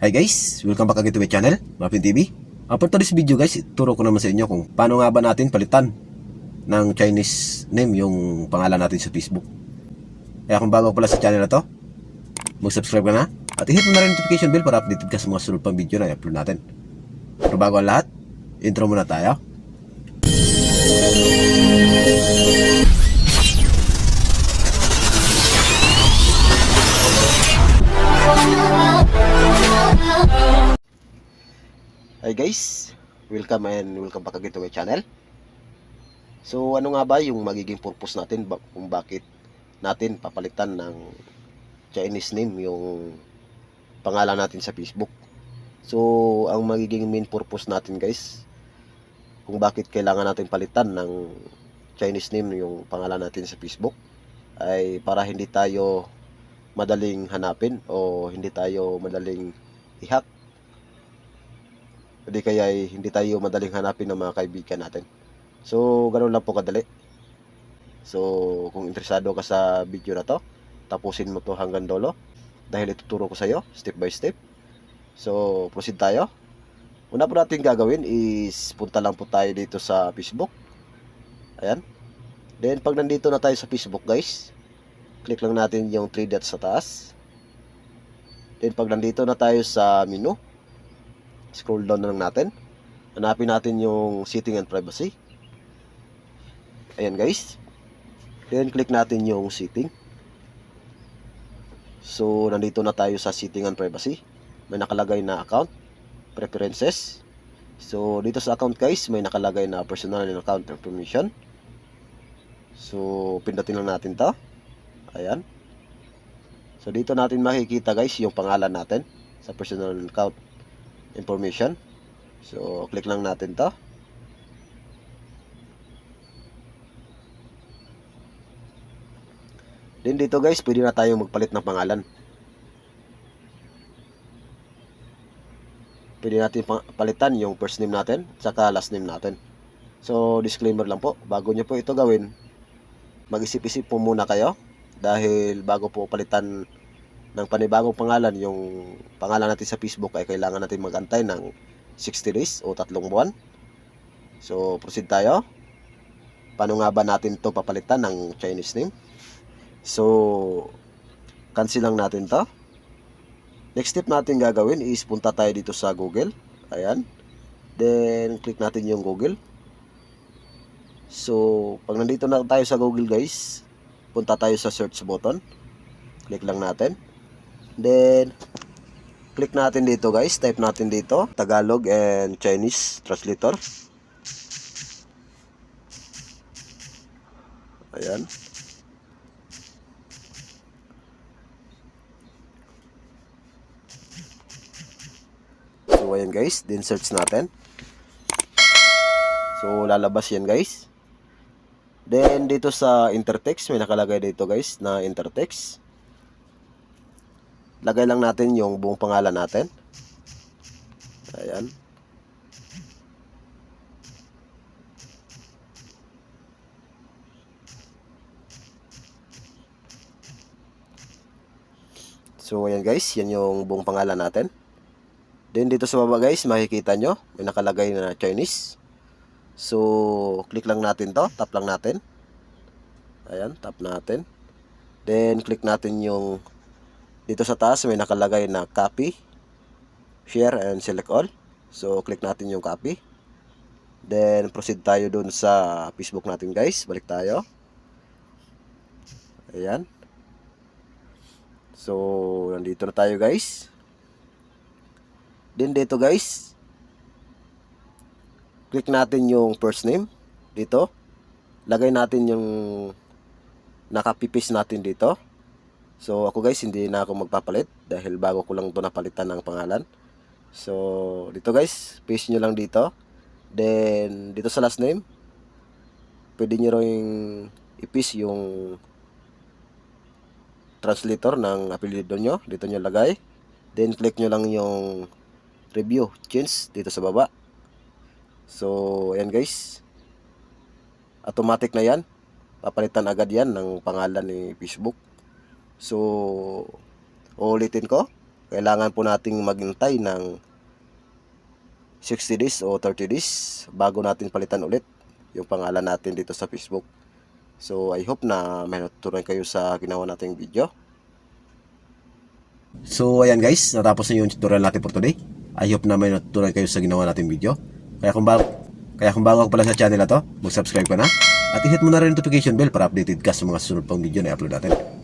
Hi guys, welcome back again to my channel, Mapin TV. Uh, for today's video guys, turo ko naman sa inyo kung paano nga ba natin palitan ng Chinese name yung pangalan natin sa Facebook. Kaya kung bago pala sa channel na to, mag-subscribe ka na at i-hit mo na rin notification bell para updated ka sa mga sunod pang video na i-upload natin. Pero bago ang lahat, intro muna tayo. Hi guys, welcome and welcome back again to my channel. So ano nga ba yung magiging purpose natin kung bakit natin papalitan ng Chinese name yung pangalan natin sa Facebook. So ang magiging main purpose natin guys kung bakit kailangan natin palitan ng Chinese name yung pangalan natin sa Facebook ay para hindi tayo madaling hanapin o hindi tayo madaling i-hack hindi kaya ay hindi tayo madaling hanapin ng mga kaibigan natin. So, ganun lang po kadali. So, kung interesado ka sa video na to, tapusin mo to hanggang dolo dahil ituturo ko sa iyo step by step. So, proceed tayo. Una po natin gagawin is punta lang po tayo dito sa Facebook. Ayan. Then, pag nandito na tayo sa Facebook, guys, click lang natin yung 3 dots sa taas. Then, pag nandito na tayo sa menu, scroll down na lang natin. Hanapin natin yung setting and privacy. Ayan guys. Then click natin yung setting. So nandito na tayo sa setting and privacy. May nakalagay na account, preferences. So dito sa account guys, may nakalagay na personal and account information. So pindutin lang natin 'to. Ayan. So dito natin makikita guys yung pangalan natin sa personal account information. So, click lang natin to. Then dito guys, pwede na tayo magpalit ng pangalan. Pwede natin palitan yung first name natin, saka last name natin. So, disclaimer lang po, bago nyo po ito gawin, mag-isip-isip po muna kayo dahil bago po palitan ng panibagong pangalan, yung pangalan natin sa Facebook ay kailangan natin magantay ng 60 days o tatlong buwan. So, proceed tayo. Paano nga ba natin to papalitan ng Chinese name? So, cancel lang natin to. Next step natin gagawin is punta tayo dito sa Google. Ayan. Then, click natin yung Google. So, pag nandito na tayo sa Google guys, punta tayo sa search button. Click lang natin. Then, click natin dito guys. Type natin dito, Tagalog and Chinese translator. Ayan. So, ayan guys. Then, search natin. So, lalabas yan guys. Then, dito sa intertext, may nakalagay dito guys na intertext lagay lang natin yung buong pangalan natin. Ayan. So, ayan guys, yan yung buong pangalan natin. Then, dito sa baba guys, makikita nyo, may nakalagay na Chinese. So, click lang natin to, tap lang natin. Ayan, tap natin. Then, click natin yung dito sa taas may nakalagay na copy, share, and select all. So, click natin yung copy. Then, proceed tayo dun sa Facebook natin guys. Balik tayo. Ayan. So, nandito na tayo guys. Then, dito guys. Click natin yung first name. Dito. Lagay natin yung nakapipis natin dito. So ako guys, hindi na ako magpapalit dahil bago ko lang ito napalitan ng pangalan. So dito guys, paste nyo lang dito. Then dito sa last name, pwede nyo rin i-paste yung translator ng apelido nyo. Dito nyo lagay. Then click nyo lang yung review, change dito sa baba. So ayan guys. Automatic na yan. Papalitan agad yan ng pangalan ni Facebook. So, uulitin ko. kailangan po nating maghintay ng 60 days o 30 days bago natin palitan ulit yung pangalan natin dito sa Facebook. So I hope na may natutunan kayo sa ginawa nating video. So ayan guys, natapos na yung tutorial natin for today. I hope na may natutunan kayo sa ginawa nating video. Kaya kung bago, kaya kung bago ka pala sa channel na to, mag-subscribe ka na. At i-hit mo na rin notification bell para updated ka sa mga sunod pang video na i-upload natin.